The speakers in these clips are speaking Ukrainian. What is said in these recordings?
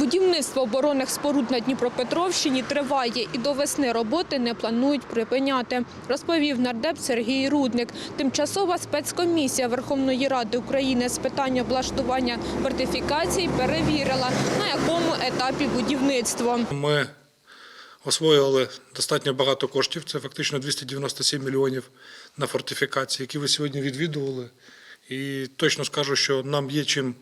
Будівництво оборонних споруд на Дніпропетровщині триває і до весни роботи не планують припиняти, розповів нардеп Сергій Рудник. Тимчасова спецкомісія Верховної Ради України з питань облаштування фортифікацій перевірила, на якому етапі будівництво. Ми освоїли достатньо багато коштів. Це фактично 297 мільйонів на фортифікації, які ви сьогодні відвідували. І точно скажу, що нам є чим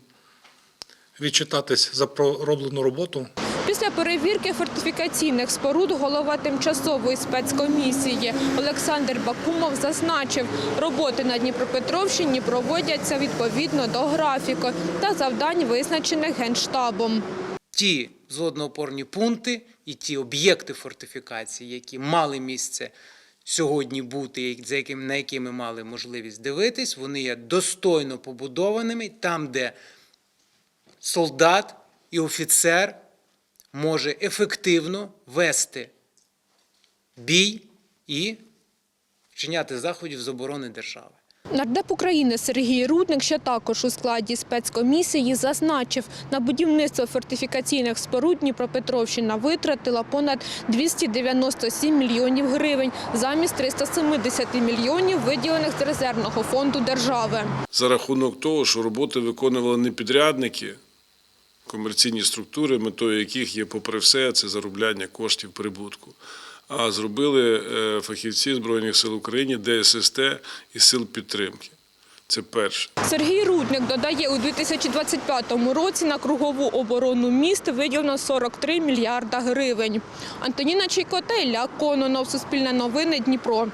відчитатись за пророблену роботу. Після перевірки фортифікаційних споруд голова тимчасової спецкомісії Олександр Бакумов зазначив, роботи на Дніпропетровщині проводяться відповідно до графіку та завдань, визначених Генштабом. ті злодноопорні пункти і ті об'єкти фортифікації, які мали місце сьогодні бути, за яким, на які ми мали можливість дивитись, вони є достойно побудованими там, де солдат і офіцер може ефективно вести бій і вчиняти заходів з оборони держави. Нардеп України Сергій Рудник, що також у складі спецкомісії, зазначив, на будівництво фортифікаційних споруд Дніпропетровщина витратила понад 297 мільйонів гривень замість 370 мільйонів, виділених з резервного фонду держави. за рахунок того, що роботи виконували не підрядники, комерційні структури, метою яких є, попри все, це заробляння коштів прибутку. А зробили е, фахівці Збройних сил України, ДССТ і сил підтримки. Це перше. Сергій Рудник додає, у 2025 році на кругову оборону міст виділено 43 мільярда гривень. Антоніна Чайко та Кононов. Суспільне новини Дніпро.